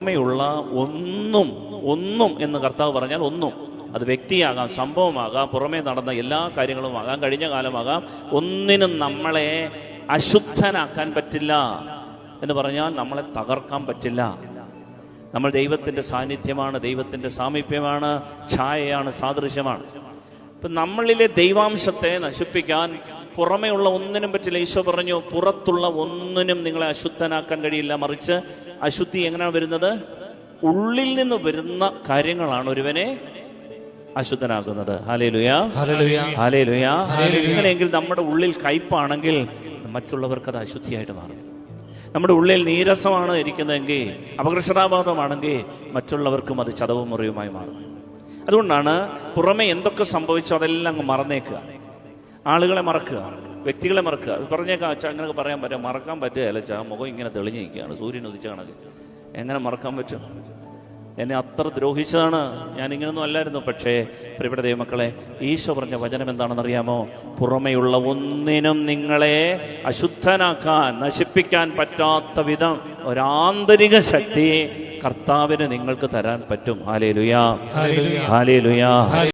പുറമെയുള്ള ഒന്നും ഒന്നും എന്ന് കർത്താവ് പറഞ്ഞാൽ ഒന്നും. അത് വ്യക്തിയാകാം സംഭവമാകാം പുറമേ നടന്ന എല്ലാ കാര്യങ്ങളും കാര്യങ്ങളുമാകാം കഴിഞ്ഞ കാലമാകാം. ഒന്നിനും നമ്മളെ അശുദ്ധനാക്കാൻ പറ്റില്ല എന്ന് പറഞ്ഞാൽ നമ്മളെ തകർക്കാൻ പറ്റില്ല. നമ്മൾ ദൈവത്തിന്റെ സാന്നിധ്യമാണ് ദൈവത്തിന്റെ സാമീപ്യമാണ് ഛായയാണ് സാദൃശ്യമാണ്. ഇപ്പം നമ്മളിലെ ദൈവാംശത്തെ നശിപ്പിക്കാൻ പുറമെയുള്ള ഒന്നിനും പറ്റില്ല. ഈശോ പറഞ്ഞു പുറത്തുള്ള ഒന്നിനും നിങ്ങളെ അശുദ്ധനാക്കാൻ കഴിയില്ല. മറിച്ച് അശുദ്ധി എങ്ങനെയാണ് വരുന്നത്? ഉള്ളിൽ നിന്ന് വരുന്ന കാര്യങ്ങളാണ് ഒരുവനെ അശുദ്ധനാക്കുന്നത്. ഹാലേ ലുയാ ഹല്ലേലൂയ. ഹാലേ ലുയാ അങ്ങനെയെങ്കിൽ നമ്മുടെ ഉള്ളിൽ കയ്പാണെങ്കിൽ മറ്റുള്ളവർക്ക് അത് അശുദ്ധിയായിട്ട് മാറും. നമ്മുടെ ഉള്ളിൽ നീരസമാണ് ഇരിക്കുന്നതെങ്കിൽ അപകർഷതാബോധമാണെങ്കിൽ മറ്റുള്ളവർക്കും അത് ചതവും മുറിയുമായി മാറും. അതുകൊണ്ടാണ് പുറമെ എന്തൊക്കെ സംഭവിച്ചോ അതെല്ലാം അങ്ങ് മറന്നേക്കുക. ആളുകളെ മറക്കുക. വ്യക്തികളെ മറക്കുക. അത് പറഞ്ഞേക്കാം അച്ഛാ അങ്ങനെയൊക്കെ പറയാൻ പറ്റും. മറക്കാൻ പറ്റുകയല്ല. ചാ മുഖം ഇങ്ങനെ തെളിഞ്ഞു നിൽക്കുകയാണ് സൂര്യൻ ഉദിച്ച കണക്ക്. എങ്ങനെ മറക്കാൻ പറ്റും? എന്നെ അത്ര ദ്രോഹിച്ചതാണ്. ഞാൻ ഇങ്ങനൊന്നും അല്ലായിരുന്നു. പക്ഷേ പ്രിയപ്പെട്ട ദൈവമക്കളെ ഈശോ പറഞ്ഞ വചനം എന്താണെന്ന് അറിയാമോ പുറമെയുള്ള ഒന്നിനും നിങ്ങളെ അശുദ്ധനാക്കാൻ നശിപ്പിക്കാൻ പറ്റാത്ത വിധം ഒരാന്തരിക ശക്തി കർത്താവിന് നിങ്ങൾക്ക് തരാൻ പറ്റും. ഹാലേ ലുയാ ഹാലേ ലുയാ